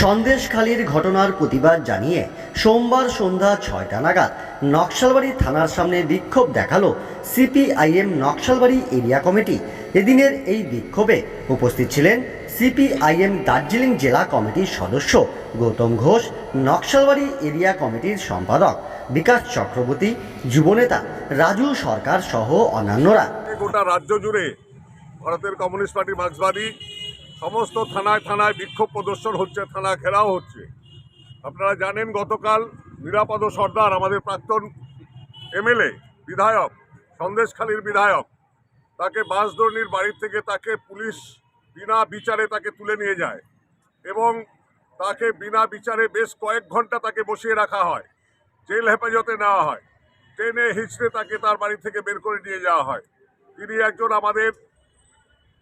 সন্দেশখালীর ঘটনার প্রতিবাদ জানিয়ে সোমবার সন্ধ্যা ছয়টা নাগাদ নকশালবাড়ি থানার সামনে বিক্ষোভ দেখাল সিপিআইএম নকশালবাড়ি এরিয়া কমিটি। এদিনের এই বিক্ষোভে উপস্থিত ছিলেন সিপিআইএম দার্জিলিং জেলা কমিটির সদস্য গৌতম ঘোষ, নকশালবাড়ি এরিয়া কমিটির সম্পাদক বিকাশ চক্রবর্তী, যুবনেতা রাজু সরকার সহ অন্যান্যরা। গোটা রাজ্য জুড়ে ভারতের কমিউনিস্ট পার্টি মার্ক্সবাদী সমস্ত থানায় থানায় বিক্ষোভ প্রদর্শন হচ্ছে, থানা ঘেরাও হচ্ছে। আপনারা জানেন গতকাল নিরাপদ সর্দার, আমাদের প্রাক্তন এমএলএ, বিধায়ক, সন্দেশখালীর বিধায়ক, তাকে বাঁশদর্নির বাড়ির থেকে তাকে পুলিশ বিনা বিচারে তাকে তুলে নিয়ে যায় এবং তাকে বিনা বিচারে বেশ কয়েক ঘণ্টা তাকে বসিয়ে রাখা হয়, জেল হেফাজতে নেওয়া হয় ট্রেনে হিচড়ে তাকে তার বাড়ি থেকে বের করে নিয়ে যাওয়া হয়। তিনি একজন আমাদের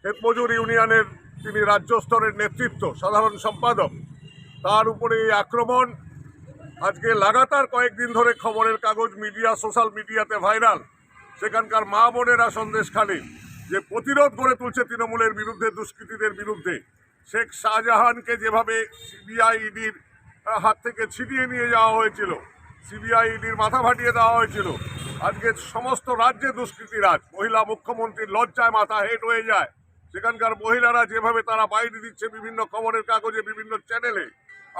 খেতমজুর ইউনিয়নের তিনি রাজ্য স্তরের নেতৃত্ব, সাধারণ সম্পাদক। তার উপরে এই আক্রমণ আজকে লাগাতার কয়েকদিন ধরে খবরের কাগজ, মিডিয়া, সোশ্যাল মিডিয়াতে ভাইরাল। সেখানকার মা বোনেরা সন্দেশ সন্দেশখালী যে প্রতিরোধ গড়ে তুলছে তৃণমূলের বিরুদ্ধে, দুষ্কৃতীদের বিরুদ্ধে, শেখ শাহজাহানকে যেভাবে সিবিআই ইডির হাত থেকে ছিটিয়ে নিয়ে যাওয়া হয়েছিল, সিবিআই ইডির মাথা ফাটিয়ে দেওয়া হয়েছিল, আজকে সমস্ত রাজ্যে দুষ্কৃতি রাজ। মহিলা মুখ্যমন্ত্রীর লজ্জায় মাথা হেট হয়ে যায়। সেখানকার মহিলারা যেভাবে তারা বাইরে দিচ্ছে বিভিন্ন খবরের কাগজে, বিভিন্ন চ্যানেলে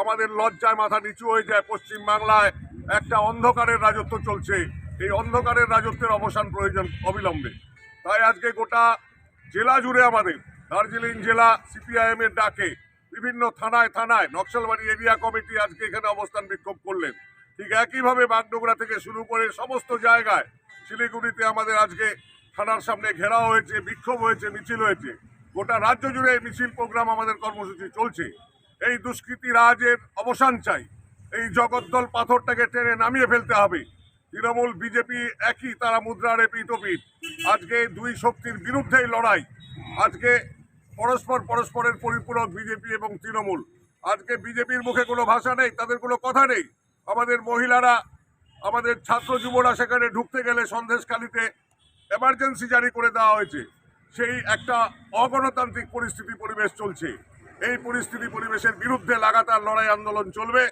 আমাদের লজ্জায় মাথা নিচু হয়ে যায় পশ্চিম বাংলায় একটা অন্ধকারের রাজত্ব চলছে। এই অন্ধকারের রাজত্বের অবসান প্রয়োজন অবিলম্বে। তাই আজকে গোটা জেলা জুড়ে আমাদের, দার্জিলিং জেলা সিপিআইএম এর ডাকে, বিভিন্ন থানায় থানায়, নকশালবাড়ি এরিয়া কমিটি আজকে এখানে অবস্থান বিক্ষোভ করলেন। ঠিক একইভাবে বাগডোগরা থেকে শুরু করে সমস্ত জায়গায়, শিলিগুড়িতে আমাদের আজকে থানার সামনে ঘেরাও হয়েছে, বিক্ষোভ হয়েছে, মিছিল হয়েছে। গোটা রাজ্য জুড়ে মিছিল প্রোগ্রাম আমাদের কর্মসূচি চলছে। এই দুষ্কৃতি রাজের অবসান চাই। এই জগদ্দল পাথরটাকে টেনে নামিয়ে ফেলতে হবে। তৃণমূল, বিজেপি একই, তারা মুদ্রার পিঠোপিঠ আজকে দুই শক্তির বিরুদ্ধেই লড়াই। আজকে পরস্পর পরস্পরের পরিপূরক বিজেপি এবং তৃণমূল। আজকে বিজেপির মুখে কোনো ভাষা নেই, তাদের কোনো কথা নেই। আমাদের মহিলারা, আমাদের ছাত্র যুবরা সেখানে ঢুকতে গেলে সন্দেশখালিতে এমার্জেন্সি জারি করে দেওয়া হয়েছে, সেই একটা অগণতান্ত্রিক পরিস্থিতি পরিবেশ চলছে। এই পরিস্থিতি পরিবেশের বিরুদ্ধে লাগাতার লড়াই আন্দোলন চলবে।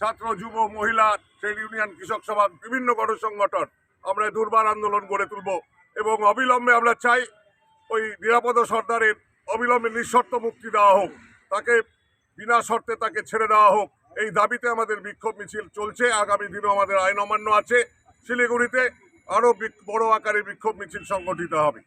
ছাত্র, যুব, মহিলা, ট্রেড ইউনিয়ন, কৃষক সভা, বিভিন্ন গণসংগঠন আমরা দুর্বার আন্দোলন গড়ে তুলব এবং অবিলম্বে আমরা চাই ওই নিরাপদ সর্দারের অবিলম্বে নিঃশর্ত মুক্তি দেওয়া হোক, তাকে বিনা শর্তে তাকে ছেড়ে দেওয়া হোক। এই দাবিতে আমাদের বিক্ষোভ মিছিল চলছে। আগামী দিনও আমাদের আইন অমান্য আছে। শিলিগুড়িতে আরও বড় আকারে বিক্ষোভ মিছিল সংগঠিত হবে।